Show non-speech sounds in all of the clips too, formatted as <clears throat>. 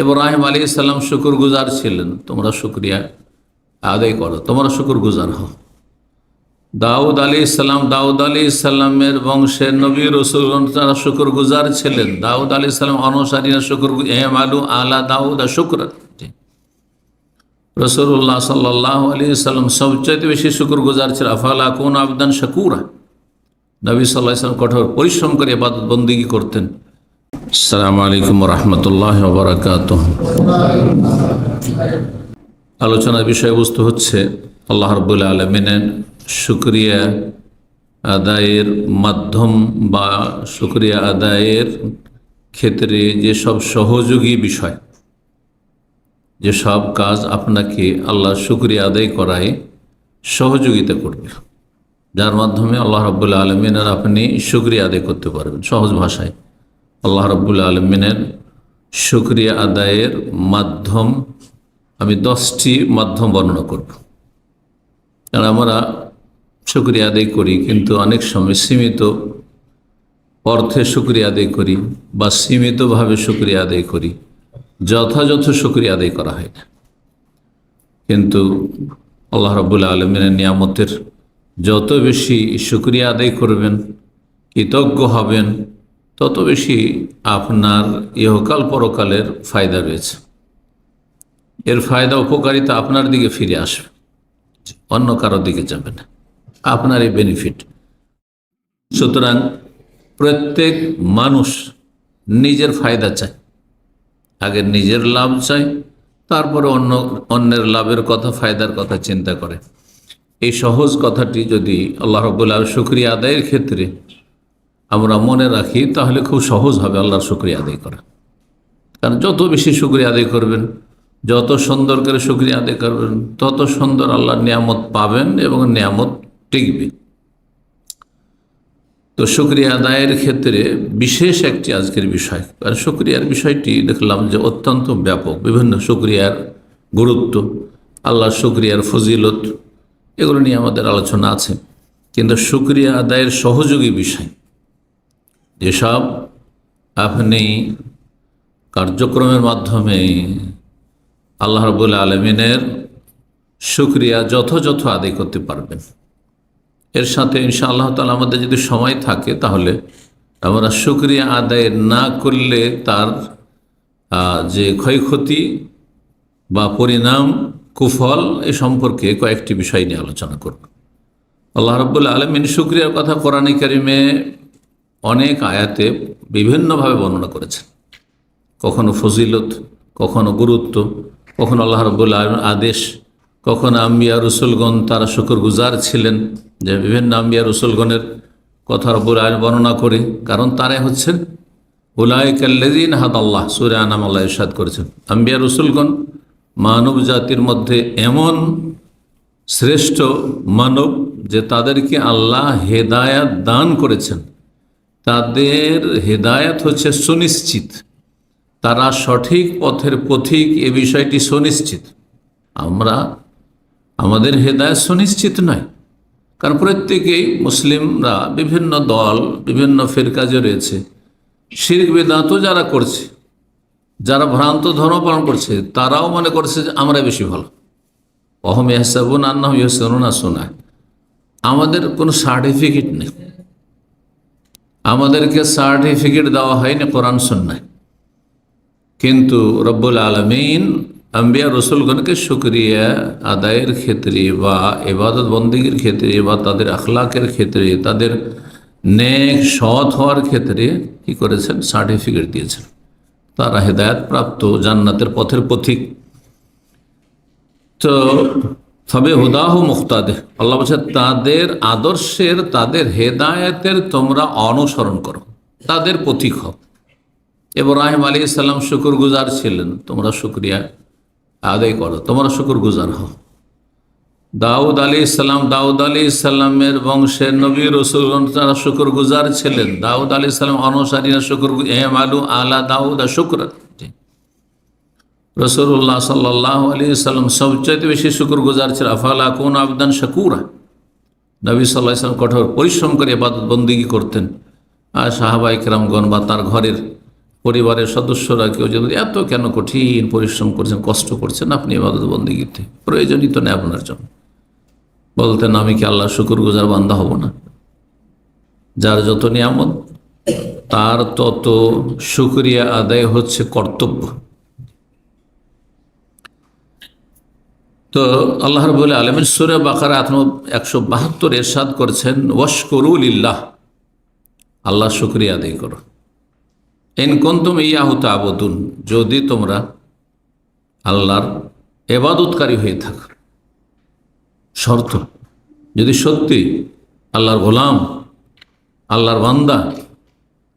ইব্রাহিম আলী ইসলাম শুকুর গুজার ছিলেন। তোমরা শুক্রিয়া আদায় করো, তোমরা শুকুর গুজার হও। দাউদ আলী ইসলাম দাউদ আলী ইসলামের বংশের নবী রসুল তারা শুকুর গুজার ছিলেন। দাউদ আলী ইসলাম অনুসারীরা শুকুর এম আলু আলা দাউদ শুক্র রসুল্লাহ সাল্লাহ আলী সাল্লাম সবচাইতে বেশি শুকুর গুজার ছিল আফালা কোন আবদান শাকুরা। নবী সাল্লাহ ইসলাম কঠোর পরিশ্রম করে এবাদত বন্দিগি করতেন আসসালামু আলাইকুম রহমতুল্লাহ বরাকাত আলোচনার বিষয়বস্তু হচ্ছে আল্লাহ রবুল্লা আলমিনের শুক্রিয়া আদায়ের মাধ্যম বা শুক্রিয়া আদায়ের ক্ষেত্রে যেসব সহযোগী বিষয় যেসব কাজ আপনাকে আল্লাহ শুক্রিয়া আদায় করায় সহযোগিতা করবে। যার মাধ্যমে আল্লাহ রব্বুল্লা আলমিনের আপনি শুক্রিয়া আদায় করতে পারবেন সহজ ভাষায়। আল্লাহ রব্বুল্লা আলমিনের শুক্রিয়া আদায়ের মাধ্যম আমি দশটি মাধ্যম বর্ণনা করব। কারণ আমরা শুক্রিয়া আদায় করি, কিন্তু অনেক সময় সীমিত অর্থে শুক্রিয়া আদায় করি বা সীমিতভাবে শুক্রিয়া আদায় করি, যথাযথ শুক্রিয়া আদায় করা হয় না। কিন্তু আল্লাহ রবুল্লা আলমিনের নিয়ামতের যত বেশি শুক্রিয়া আদায় করবেন, কৃতজ্ঞ হবেন তত বেশি আপনার ইহকাল পরকালের ফায়দা রয়েছে। এর ফায়দা, উপকারিতা আপনার দিকে ফিরে আসবে, অন্য কারও দিকে যাবে না। আপনার এই বেনিফিট সুতরাং প্রত্যেক মানুষ নিজের ফায়দা চায়। আগে নিজের লাভ চাই তারপরে অন্য, অন্যের লাভের কথা, ফায়দার কথা চিন্তা করে। এই সহজ কথাটি যদি আল্লাহ রবুল্লাহ শুক্রিয়া আদায়ের ক্ষেত্রে আমরা মনে রাখি, তাহলে খুব সহজ হবে আল্লাহর শুক্রিয়া আদায় করা। কারণ যত বেশি শুক্রিয়া আদায় করবেন, যত সুন্দর করে শুক্রিয়া আদায় করবেন, তত সুন্দর আল্লাহর নিয়ামত পাবেন এবং নিয়ামত টিকবে। তো শুক্রিয়া আদায়ের ক্ষেত্রে বিশেষ একটি আজকের বিষয়। কারণ শুক্রিয়ার বিষয়টি দেখলাম যে অত্যন্ত ব্যাপক, বিভিন্ন শুক্রিয়ার গুরুত্ব, আল্লাহর শুক্রিয়ার ফজিলত, এগুলো নিয়ে আমাদের আলোচনা আছে। কিন্তু শুক্রিয়া আদায়ের সহযোগী বিষয় যেসব আপনি কার্যক্রমের মাধ্যমে আল্লাহ রবুল্লা আলমিনের শুক্রিয়া যথাযথ আদায় করতে পারবেন। এর সাথে ইনশা আল্লাহ তালা আমাদের যদি সময় থাকে, তাহলে আমরা শুক্রিয়া আদায় না করলে তার যে ক্ষয়ক্ষতি বা পরিণাম, কুফল, এ সম্পর্কে কয়েকটি বিষয় নিয়ে আলোচনা করব। আল্লাহ রব্বুল্লা আলমিন শুক্রিয়ার কথা কোরআন কারিমে অনেক আয়াতে বিভিন্নভাবে বর্ণনা করেছেন। কখনো ফজিলত, কখনো গুরুত্ব, কখনো আল্লাহ রব্বুল্লা আলম আদেশ, কখন আম্বিয়া রসুলগণ তারা শুকর গুজার ছিলেন, যে বিভিন্ন আম্বিয়া রসুলগণের কথা রব্বুল আলম বর্ণনা করে। কারণ তারাই হচ্ছেন উলাইকাল্লেদিন হাত আল্লাহ সুরে আনাম আল্লাহ ইরশাদ করেছেন। আম্বিয়া রসুলগণ মানব জাতির মধ্যে এমন শ্রেষ্ঠ মানব যে তাদেরকে আল্লাহ হেদায়াত দান করেছেন। তাদের হেদায়ত হচ্ছে সুনিশ্চিত। তারা সঠিক পথের পথিক এ বিষয়টি সুনিশ্চিত। আমরা আমাদের হেদায়ত সুনিশ্চিত নয়। কারণ প্রত্যেকেই মুসলিমরা বিভিন্ন দল, বিভিন্ন ফেরকাজে রয়েছে। শির্ক বেদান্তও যারা করছে, যারা ভ্রান্ত ধর্ম পালন করছে, তারাও মনে করছে যে আমরা বেশি ভালো। অহম ইহসাবুন আন্না ইহসানুন শোনায় আমাদের কোনো সার্টিফিকেট নেই। আমাদেরকে সার্টিফিকেট দেওয়া হয়নি কোরআন সন্ন্যায় কিন্তু রব্বুল আলমিন আম্বিয়া রসুলগণকে শুক্রিয়া আদায়ের ক্ষেত্রে বা এবাদত বন্দীগীর ক্ষেত্রে বা তাদের আখলাকের ক্ষেত্রে, তাদের নেক সৎ হওয়ার ক্ষেত্রে কি করেছেন? সার্টিফিকেট দিয়েছেন। তারা হেদায়ত প্রাপ্ত জান্নাতের পথের পথিক। তো তবে হুদাহ মুখতাদে। আল্লাহ বলছে, তাদের আদর্শের, তাদের হেদায়তের তোমরা অনুসরণ করো। তাদের পথিক হও। ইব্রাহিম আলী ইসলাম শুকুর গুজার ছিলেন। তোমরা শুক্রিয়া আদায় করো। তোমরা শুকুর গুজার হও। দাউদ আলী ইসলাম দাউদ আলী ইসলামের বংশের নবী রসুল তারা শুকুর গুজার ছিলেন। দাউদ আলী ইসলাম অনুসারীরা শুকুর এম আলু আলা দাউদ শুক্র রসুল্লাহ সাল্লাহ আলী সাল্লাম সবচাইতে বেশি শুকুর গুজার ছিল, আফালা কোন আবদান শাকুরা। নবী সাল্লাহ ইসলাম কঠোর পরিশ্রম করে এবাদত বন্দিগি করতেন। আর সাহাবাই কেরামগণ বা তার ঘরের পরিবারের সদস্যরা কেউ যদি এত কেন কঠিন পরিশ্রম করছেন, কষ্ট করছেন, আপনি এবাদত বন্দিগিতে প্রয়োজনই তো নেই আপনার জন্য। বলতেন, আমি কি আল্লাহ শুকুর গুজার বান্দা হব না? যার যত নিয়ামত, তার তত শুক্রিয়া আদায় হচ্ছে কর্তব্য। তো আল্লাহ রবুল্লা আলমিন সুরে বাকার আত্ম একশো বাহাত্তর এরশাদ করছেন ওয়াশকরুল ইল্লাহ আল্লাহ শুক্রিয়া আদায় করো। এনকন্তম ইয়াহুত আবদুন যদি তোমরা আল্লাহর এবাদতকারী হয়ে থাকো। শর্ত, যদি সত্যি আল্লাহর গোলাম, আল্লাহর বান্দা,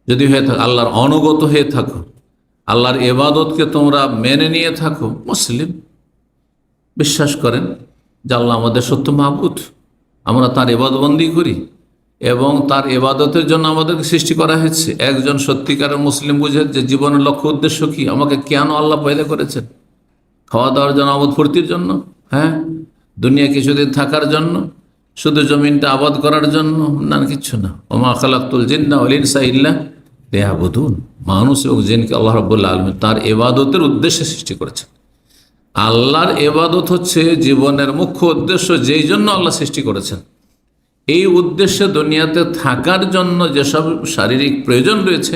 যদি হয়ে থাকো, আল্লাহর অনুগত হয়ে থাকো, আল্লাহর এবাদতকে তোমরা মেনে নিয়ে থাকো, মুসলিম। বিশ্বাস করেন যে আল্লাহ আমাদের সত্য মাহবুদ আমরা তার এবাদবন্দি করি এবং তার এবাদতের জন্য আমাদেরকে সৃষ্টি করা হয়েছে। একজন সত্যিকারের মুসলিম বুঝে যে জীবনের লক্ষ্য উদ্দেশ্য কি? আমাকে কেন আল্লাহ পয়দা করেছেন? খাওয়া দাওয়ার জন্য, আমোদ ফুর্তির জন্য হ্যাঁ? দুনিয়া কিছুদিন থাকার জন্য, শুধু জমিনটা আবাদ করার জন্য, না কিচ্ছু না। ওমা খালাকুল জিন্না অলিনসা ইল্লা দেহাবুদুন মানুষ এবং জিনকে আল্লাহ রব্বুল্লা আলম তার এবাদতের উদ্দেশ্যে সৃষ্টি করেছেন। আল্লাহর এবাদত হচ্ছে জীবনের মুখ্য উদ্দেশ্য যেই জন্য আল্লাহ সৃষ্টি করেছেন। এই উদ্দেশ্যে দুনিয়াতে থাকার জন্য যেসব শারীরিক প্রয়োজন রয়েছে,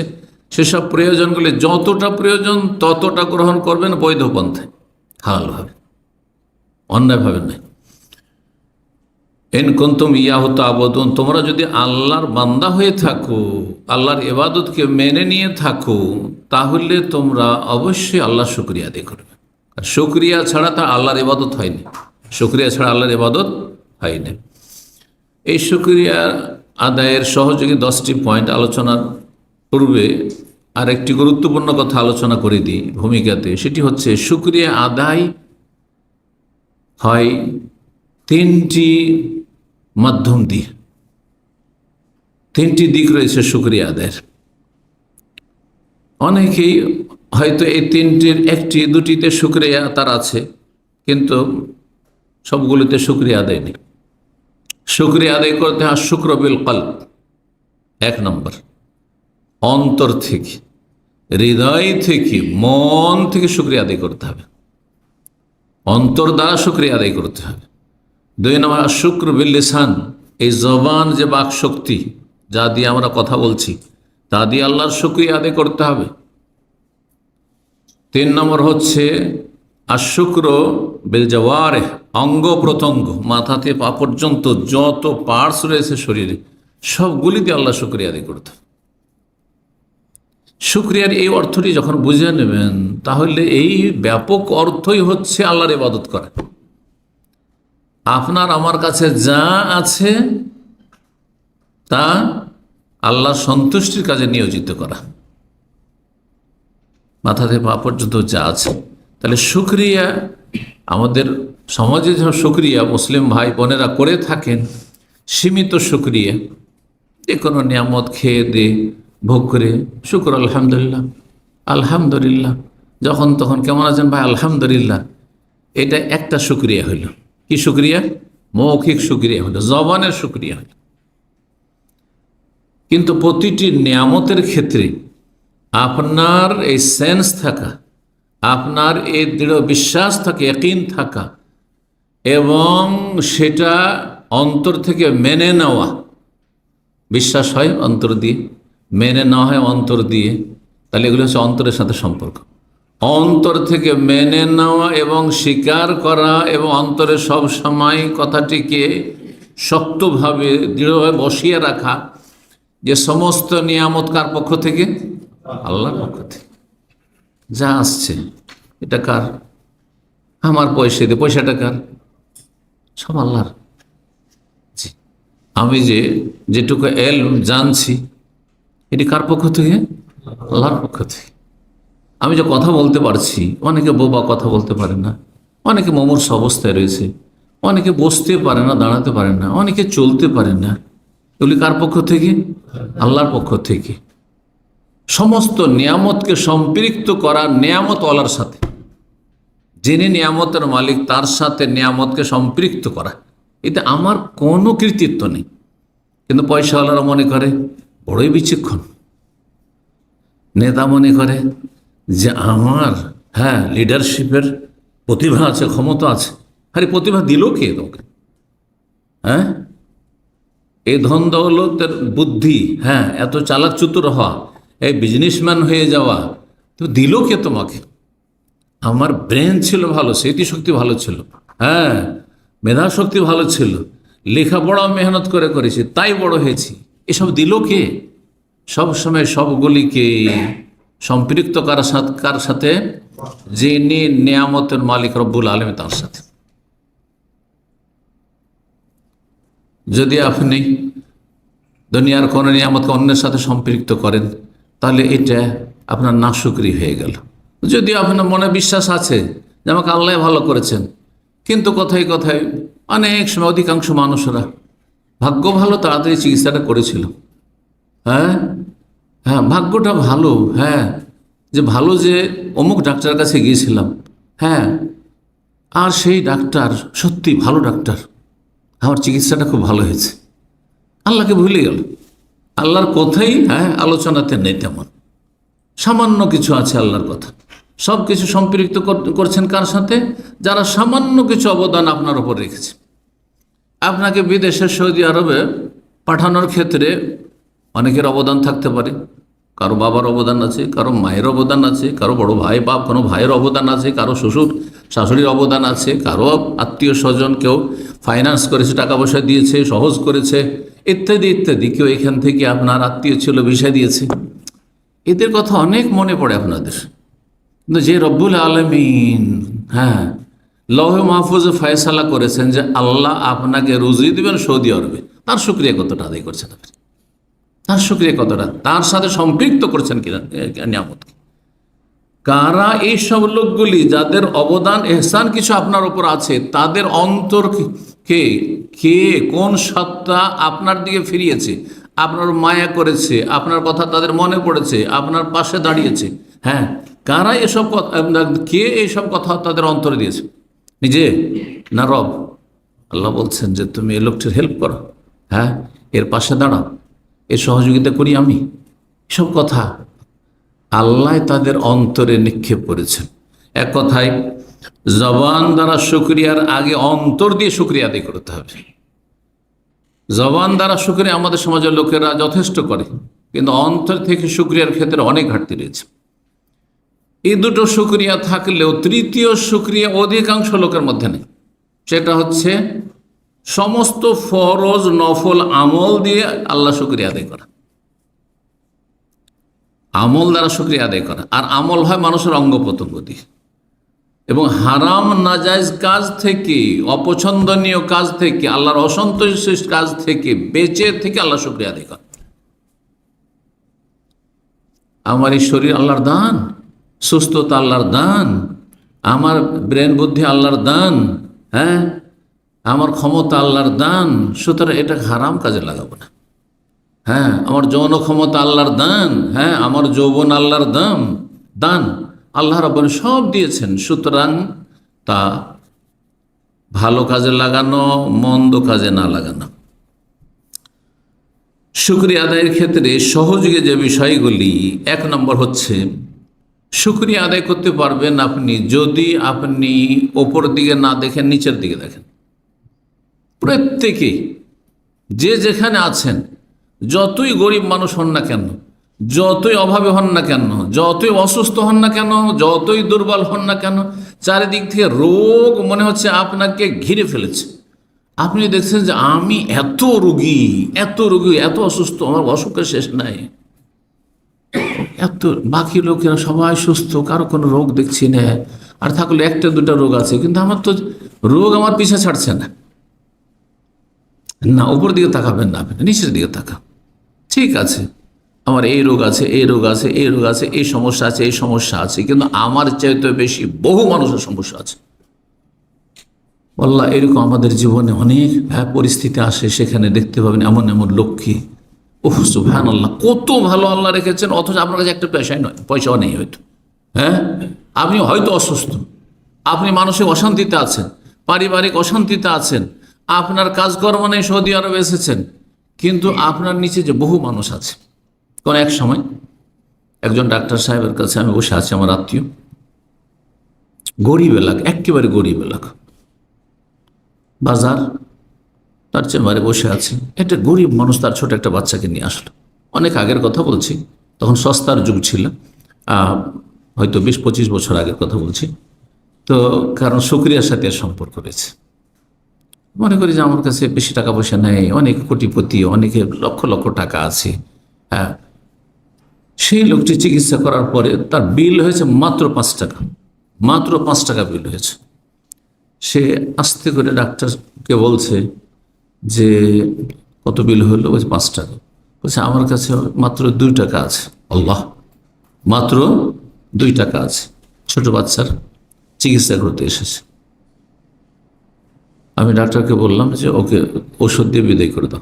সেসব প্রয়োজনগুলি যতটা প্রয়োজন ততটা গ্রহণ করবেন বৈধ পন্থায় হালালভাবে অন্যায়ভাবে নয়। এন ইয়াহত আবদন তোমরা যদি আল্লাহর বান্দা হয়ে থাকো, আল্লাহর এবাদতকে মেনে নিয়ে থাকো, তাহলে তোমরা অবশ্যই আল্লাহ শুক্রিয়া আদায় করবে। শুক্রিয়া ছাড়া তা আল্লাহর ইবাদত হয়নি। শুক্রিয়া ছাড়া আল্লাহর ইবাদত হয়নি। এই শুক্রিয়া আদায়ের সহযোগী দশটি পয়েন্ট আলোচনার পূর্বে আর একটি গুরুত্বপূর্ণ কথা আলোচনা করে দিই ভূমিকাতে। সেটি হচ্ছে, শুক্রিয়া আদায় হয় তিনটি মাধ্যম দিয়ে। তিনটি দিক রয়েছে শুক্রিয়া আদায়ের। অনেকেই হয়তো এই তিনটির একটি, দুটিতে শুক্রিয়া তার আছে, কিন্তু সবগুলিতে শুক্রিয়া আদায় নেই। শুক্রিয়া আদায় করতে হয় শুক্রবিল কল এক নম্বর। অন্তর থেকে, হৃদয় থেকে, মন থেকে শুক্রিয়া আদায় করতে হবে। অন্তর দ্বারা শুক্রিয়া আদায় করতে হবে। দুই নম্বর, শুক্র বিল্লিসান এই জবান যে বাক শক্তি যা দিয়ে আমরা কথা বলছি, তা দিয়ে আল্লাহর শুক্রিয়া আদায় করতে হবে। তিন নম্বর হচ্ছে আর শুক্র বেল জওয়ারে অঙ্গ প্রত্যঙ্গ মাথা থেকে পা পর্যন্ত যত পার্টস রয়েছে শরীরে, সবগুলিতে আল্লাহ শুক্রিয়া আদায় করতে। শুক্রিয়ার এই অর্থটি যখন বুঝে নেবেন, তাহলে এই ব্যাপক অর্থই হচ্ছে আল্লাহর ইবাদত করা। আপনার, আমার কাছে যা আছে, তা আল্লাহর সন্তুষ্টির কাজে নিয়োজিত করা। মাথা পা পর্যন্ত যা আছে। তাহলে শুক্রিয়া আমাদের সমাজে যা শুক্রিয়া মুসলিম ভাই বোনেরা করে থাকেন, সীমিত শুক্রিয়া। যে কোনো নিয়ামত খেয়ে দে, ভোগ করে, শুক্র আলহামদুলিল্লাহ আলহামদুলিল্লাহ। যখন তখন কেমন আছেন ভাই? আলহামদুলিল্লাহ। এটা একটা শুক্রিয়া হইল। কি শুক্রিয়া? মৌখিক শুক্রিয়া হইল, জবানের শুক্রিয়া হইল। কিন্তু প্রতিটি নিয়ামতের ক্ষেত্রে আপনার এই সেন্স থাকা, আপনার এই দৃঢ় বিশ্বাস থাকে একইন থাকা, এবং সেটা অন্তর থেকে মেনে নেওয়া, বিশ্বাস হয় অন্তর দিয়ে, মেনে নেওয়া হয় অন্তর দিয়ে, তাহলে এগুলো হচ্ছে অন্তরের সাথে সম্পর্ক। অন্তর থেকে মেনে নেওয়া এবং স্বীকার করা এবং অন্তরে সব সময় কথাটিকে শক্তভাবে, দৃঢ়ভাবে বসিয়ে রাখা, যে সমস্ত নিয়ামত কার পক্ষ থেকে আল্লাহর পক্ষ থেকে। যা আসছে, এটা কার? আমার পয়সা দিয়ে পয়সাটা কার? সব আল্লাহর। আমি যে যেটুকু এল জানছি, এটি কার পক্ষ থেকে? আল্লাহর পক্ষ থেকে। আমি যে কথা বলতে পারছি, অনেকে বোবা কথা বলতে পারে না, অনেকে মমর্ষ অবস্থায় রয়েছে, অনেকে বসতে পারে না, দাঁড়াতে পারে না, অনেকে চলতে পারে না। এগুলি কার পক্ষ থেকে? আল্লাহর পক্ষ থেকে। সমস্ত নিয়ামতকে সম্পৃক্ত করা নিয়ামতওয়ালার সাথে। যিনি নিয়ামতের মালিক, তার সাথে নিয়ামতকে সম্পৃক্ত করা। এতে আমার কোনো কৃতিত্ব নেই। কিন্তু পয়সাওয়ালারা মনে করে, বড়ই বিচক্ষণ। নেতা মনে করে যে আমার হ্যাঁ লিডারশিপের প্রতিভা আছে, ক্ষমতা আছে। আরে, প্রতিভা দিল কে তোকে হ্যাঁ? এই ধন দৌলতের বুদ্ধি হ্যাঁ এত চালাক হওয়া। এই বিজনেসম্যান হয়ে যাওয়া, তো দিল কে তোমাকে? আমার ব্রেন ছিল ভালো স্মৃতিশক্তি ভালো ছিল। হ্যাঁ মেধা শক্তি ভালো ছিল। লেখাপড়া মেহনত করে করেছি, তাই বড় হয়েছি। এসব দিল কে? সব সময় সবগুলিকে সম্পৃক্ত কার সাথে কার সাথে? যিনি নিয়ামতের মালিক, রব্বুল আলম তার সাথে। যদি আপনি দুনিয়ার কোনো নিয়ামতকে অন্যের সাথে সম্পৃক্ত করেন তাহলে এটা আপনার নাশুকরি হয়ে গেল। যদি আপনার মনে বিশ্বাস আছে যে আমাকে আল্লাহ ভালো করেছেন, কিন্তু কথায় কথায় অনেক সময় অধিকাংশ মানুষরা ভাগ্য ভালো তাড়াতাড়ি চিকিৎসাটা করেছিল। হ্যাঁ? হ্যাঁ ভাগ্যটা ভালো হ্যাঁ যে ভালো যে অমুক ডাক্তারের কাছে গিয়েছিলাম হ্যাঁ আর সেই ডাক্তার সত্যি ভালো ডাক্তার, আমার চিকিৎসাটা খুব ভালো হয়েছে। আল্লাহকে ভুলে গেল। আল্লাহর কথাই হ্যাঁ আলোচনাতে নেই তেমন। সামান্য কিছু আছে আল্লাহর কথা। সব কিছু সম্পৃক্ত কর- করছেন কার সাথে? যারা সামান্য কিছু অবদান আপনার ওপর রেখেছে। আপনাকে বিদেশে সৌদি আরবে পাঠানোর ক্ষেত্রে অনেকের অবদান থাকতে পারে। কারও বাবার অবদান আছে, কারও মায়ের অবদান আছে, কারও বড় ভাই, বাপ, কোনো ভাইয়ের অবদান আছে, কারও শ্বশুর, শাশুড়ির অবদান আছে, কারও আত্মীয় স্বজন কেউ ফাইন্যান্স করেছে, টাকা পয়সা দিয়েছে, সহজ করেছে ইত্যাদি ইত্যাদি। কেউ এখান থেকে আপনার আত্মীয় ছিল, বিষয় দিয়েছে। এদের কথা অনেক মনে পড়ে আপনাদের। কিন্তু যে রব্বুল আলমিন হ্যাঁ লহ মাহফুজে ফয়সালা করেছেন যে আল্লাহ আপনাকে রুজি দিবেন, সৌদি আরবে। তার শুক্রিয়া কতটা আদায় করছেন তার শুক্রিয়া কতটা? তার সাথে সম্পৃক্ত করছেন কিনা নিয়ামতকে। কারা এই সব লোকগুলি যাদের অবদান, এহসান কিছু আপনার উপর আছে, তাদের অন্তর কে কে? কোন সত্তা আপনার দিকে ফিরিয়েছে? আপনার মায়া করেছে, আপনার কথা তাদের মনে পড়েছে, আপনার পাশে দাঁড়িয়েছে। হ্যাঁ কারা এসব কথা কে এইসব কথা তাদের অন্তরে দিয়েছে? নিজে? না, রব? আল্লাহ বলছেন যে তুমি এই লোকটির হেল্প করো। হ্যাঁ এর পাশে দাঁড়াও। এর সহযোগিতা করি আমি। এসব কথা আল্লাহ তাদের অন্তরে নিক্ষেপ করেছেন। এক কথায়, জবান দ্বারা শুক্রিয়ার আগে অন্তর দিয়ে শুক্রিয়া আদায় করতে হবে। জবান দ্বারা শুক্রিয়া আমাদের সমাজের লোকেরা যথেষ্ট করে, কিন্তু অন্তর থেকে শুক্রিয়ার ক্ষেত্রে অনেক ঘাটতি রয়েছে। এই দুটো শুক্রিয়া থাকলেও তৃতীয় শুক্রিয়া অধিকাংশ লোকের মধ্যে নেই। সেটা হচ্ছে, সমস্ত ফরজ, নফল আমল দিয়ে আল্লাহ শুক্রিয়া আদায় করা। আমল দ্বারা শুক্রিয়া আদায় করা। আর আমল হয় মানুষের অঙ্গ প্রত্যঙ্গ দিয়ে। এবং হারাম নাজাইজ কাজ থেকে, অপছন্দনীয় কাজ থেকে, আল্লাহর অসন্তোষ কাজ থেকে, বেঁচে থেকে আল্লাহ শুক্রিয়া আদায় করা আমার এই শরীর আল্লাহর দান, সুস্থতা আল্লাহর দান, আমার ব্রেন বুদ্ধি আল্লাহর দান হ্যাঁ? আমার ক্ষমতা আল্লাহর দান, সুতরাং এটা হারাম কাজে লাগাবো না। হ্যাঁ আমার যৌন ক্ষমতা আল্লাহর দান হ্যাঁ আমার যৌবন আল্লাহর দাম, দান। আল্লাহ রব্বান সব দিয়েছেন। সুতরাং তা ভালো কাজে লাগানো, মন্দ কাজে না লাগানো। শুক্রিয়া আদায়ের ক্ষেত্রে সহযোগী যে বিষয়গুলি, এক নম্বর হচ্ছে, শুক্রিয়া আদায় করতে পারবেন আপনি যদি আপনি ওপর দিকে না দেখেন, নিচের দিকে দেখেন। প্রত্যেকেই যে যেখানে আছেন যতই গরিব মানুষ হন না কেন, যতই অভাবে হন না কেন, যতই অসুস্থ হন না কেন, যতই দুর্বল হন না কেন, চারিদিক থেকে রোগ মনে হচ্ছে আপনাকে ঘিরে ফেলেছে। আপনি দেখছেন যে আমি এত রুগী, এত রোগী, এত অসুস্থ, আমার অসুখের শেষ নাই। এত বাকি লোকেরা সবাই সুস্থ, কারও কোনো রোগ দেখছি না, আর থাকলে একটা দুটা রোগ আছে, কিন্তু আমার তো রোগ আমার পিছা ছাড়ছে না। না, উপর দিকে তাকাবেন না আপনি, নিচের দিকে তাকান। ঠিক আছে, আমার এই রোগ আছে, এই রোগ আছে, এই রোগ আছে, এই সমস্যা আছে, এই সমস্যা আছে, কিন্তু আমার চাইতে বেশি বহু মানুষের সমস্যা আছে। আল্লাহ এরকম আমাদের জীবনে অনেক পরিস্থিতি আসে, সেখানে দেখতে পাবেন এমন এমন লক্ষ্মী ওহ সুভান আল্লাহ কত ভালো আল্লাহ রেখেছেন, অথচ আপনার কাছে একটা পয়সাই নয়, পয়সাও নেই হয়তো। হ্যাঁ? আপনি হয়তো অসুস্থ, আপনি মানসিক অশান্তিতে আছেন, পারিবারিক অশান্তিতে আছেন, আপনার কাজকর্ম নেই সৌদি আরবে এসেছেন কিন্তু আপনার নিচে যে বহু মানুষ আছে, কোন এক সময় একজন ডাক্তার সাহেবের কাছে আমি বসে আছি, আমার আত্মীয়। গরিব এলাকা, একেবারে গরিব এলাকা। বাজার, তার চেম্বারে বসে আছে। একটা গরিব মানুষ তার ছোট একটা বাচ্চাকে নিয়ে আসলো। অনেক আগের কথা বলছি, তখন সস্তার যুগ ছিল। হয়তো বিশ পঁচিশ বছর আগের কথা বলছি। তো কারণ সুক্রিয়ার সাথে সম্পর্ক রয়েছে। মনে করি যে আমার কাছে বেশি টাকা পয়সা নেই, অনেক কোটিপতি, অনেকে লক্ষ লক্ষ টাকা আছে। হ্যাঁ। সেই লোকটি চিকিৎসা করার পরে তার বিল হয়েছে মাত্র পাঁচ টাকা, মাত্র পাঁচ টাকা বিল হয়েছে। সে আস্তে করে ডাক্তারকে বলছে যে, কত বিল হলো? বলছে, পাঁচ টাকা। বলছে, আমার কাছে মাত্র দুই টাকা আছে। আল্লাহ, মাত্র দুই টাকা আছে। ছোট বাচ্চার চিকিৎসা করতে এসেছে। আমি ডাক্তারকে বললাম যে, ওকে ওষুধ দিয়ে বিদায় করে দাও।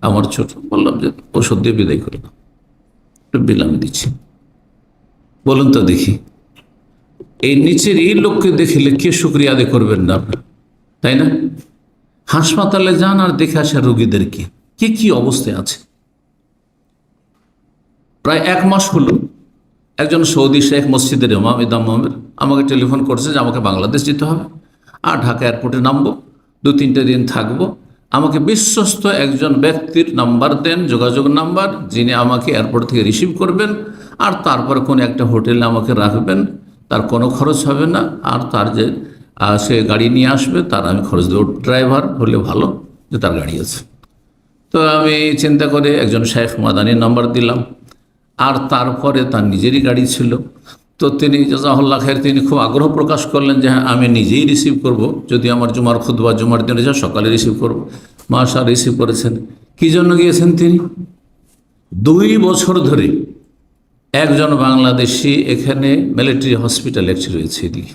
আমার ছোট বললাম যে, ওষুধ দিয়ে বিদায় করে দাও। একটু বিল আমি দিচ্ছি। বলুন তো দেখি। এই নিচের এই লোককে দেখিলে কে শুক্রিয়া আদায় করবেন না আপনার? তাই না? হাসপাতালে যান আর দেখে আসা রোগীদের কি। কে অবস্থায় আছে? প্রায় এক মাস হলো একজন সৌদি শেখ মসজিদের ইমাম ইদাম আমাকে টেলিফোন করছে যে, আমাকে বাংলাদেশ যেতে হবে। আর ঢাকা এয়ারপোর্টে নামবো। দু তিনটে দিন থাকব। আমাকে বিশ্বস্ত একজন ব্যক্তির নাম্বার দেন, যোগাযোগ নাম্বার, যিনি আমাকে এয়ারপোর্ট থেকে রিসিভ করবেন, আর তারপরে কোনো একটা হোটেলে আমাকে রাখবেন। তার কোনো খরচ হবে না, আর তার যে সে গাড়ি নিয়ে আসবে, তার আমি খরচ দেবো। ড্রাইভার হলে ভালো যে তার গাড়ি আছে। তো আমি চিন্তা করে একজন শেখ মাদানির নাম্বার দিলাম, আর তারপরে তার নিজেরই গাড়ি ছিল। তো তিনি, জাজাহুল্লাহ খায়ের, তিনি খুব আগ্রহ প্রকাশ করলেন যে হ্যাঁ আমি নিজেই রিসিভ করব। যদি আমার জুমার খুদবা জুমার দিনে যা সকালে রিসিভ করব। মাসা রিসিভ করেছেন। কী জন্য গিয়েছেন তিনি? দুই বছর ধরে একজন বাংলাদেশি এখানে মিলিটারি হসপিটালে একটি রয়েছে এদিকে।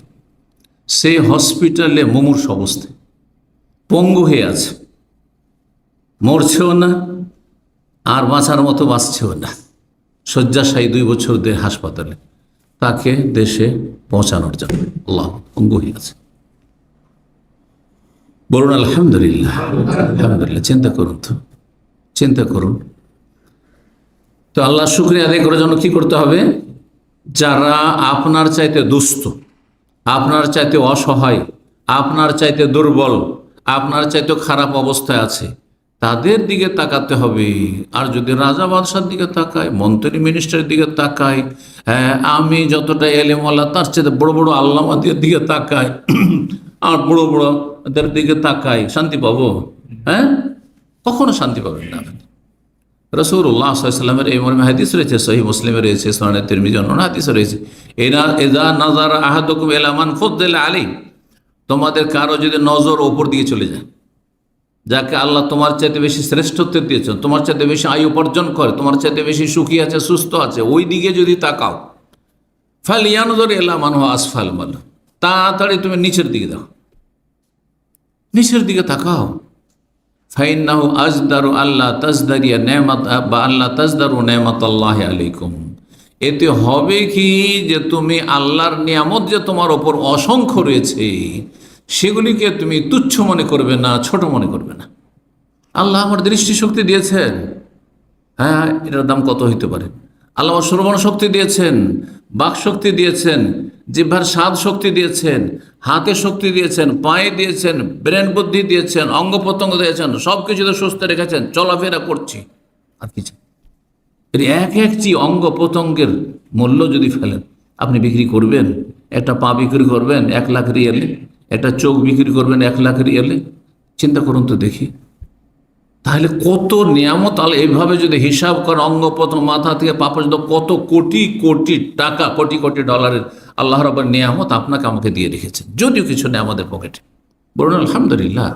সেই হসপিটালে মুমূর্ষ অবস্থায়। পঙ্গু হয়ে আছে। মরছেও না, আর বাঁচার মতো বাঁচছেও না। শয্যাশায়ী দুই বছর হাসপাতালে। তাকে দেশে পৌঁছানোর জন্য। আল্লাহ হয়ে আছে বলুন, আলহামদুলিল্লাহ। আলহামদুলিল্লাহ, চিন্তা করুন তো। চিন্তা করুন। তো আল্লাহ শুক্রিয়া আদায় করার জন্য কি করতে হবে? যারা আপনার চাইতে দুস্থ, আপনার চাইতে অসহায়, আপনার চাইতে দুর্বল, আপনার চাইতে খারাপ অবস্থায় আছে তাদের দিকে তাকাতে হবে। আর যদি রাজা বাদশার দিকে তাকায় মন্ত্রী মিনিস্টারের দিকে তাকায় হ্যাঁ, আমি যতটা এলেমওয়ালা তার চেয়ে বড় বড় আল্লামাদের দিকে তাকায় <clears throat> আর বড় বড়দের দিকে তাকায় শান্তি পাবো? হ্যাঁ? কখনো শান্তি পাবেন না আপনি। রসুল্লাহ সাল্লামের এই মর্মে হাদিস রয়েছে সহি মুসলিমে রয়েছে সোনানে তিরমিজি অন্য হাদিস রয়েছে। এনা এদা নাজার আহাদকুম এলামান ফদ্দেল আলী তোমাদের কারও যদি নজর ওপর দিকে চলে যায় যাকে আল্লাহ তোমার চাইতে বেশি শ্রেষ্ঠত্ব দিয়েছেন, তোমার চাইতে বেশি আয়ু উপার্জন করে, তোমার চাইতে বেশি সুখী আছে, সুস্থ আছে, ওই দিকে যদি তাকাও ফাল ইয়ানজর এলা মানুষ আসফাল মাল, তাড়াতাড়ি তুমি নিচের দিকে দেখো নিচের দিকে তাকাও। ফাইন্নাহু আজদারু আল্লাহ তাজদারিয়া নেমাত, বা আল্লাহ তাজদারু নেমাত আল্লাহ আলাইকুম। এতে হবে কি যে তুমি আল্লাহর নিয়ামত যে তোমার ওপর অসংখ্য রয়েছে সেগুলিকে তুমি তুচ্ছ মনে করবে না, ছোট মনে করবে না। আল্লাহ আমার দৃষ্টিশক্তি দিয়েছেন। হ্যাঁ এটার দাম কত হইতে পারে? আল্লাহ আমার শ্রবণ শক্তি দিয়েছেন, বাক শক্তি দিয়েছেন, জিহ্বার স্বাদ শক্তি দিয়েছেন, হাতে শক্তি দিয়েছেন, পায়ে দিয়েছেন, ব্রেন বুদ্ধি দিয়েছেন, অঙ্গ প্রত্যঙ্গ দিয়েছেন সব কিছুতে সুস্থ রেখেছেন, চলাফেরা করছি। আর কিছু এর এক একটি অঙ্গ প্রত্যঙ্গের মূল্য যদি ফেলেন, আপনি বিক্রি করবেন, একটা পা বিক্রি করবেন, এক লাখ রিয়েলে একটা চোখ বিক্রি করবেন এক লাখ রিয়েলে? চিন্তা করুন তো দেখি। তাহলে কত নিয়ামত আল্লাহ এইভাবে যদি হিসাব করে অঙ্গ মাথা থেকে পা কত কোটি কোটি টাকা, কোটি কোটি ডলারের আল্লাহ রবের নিয়ামত আপনাকে আমাকে দিয়ে রেখেছেন। যদিও কিছু নেই আমাদের পকেটে। বলুন, আলহামদুলিল্লাহ।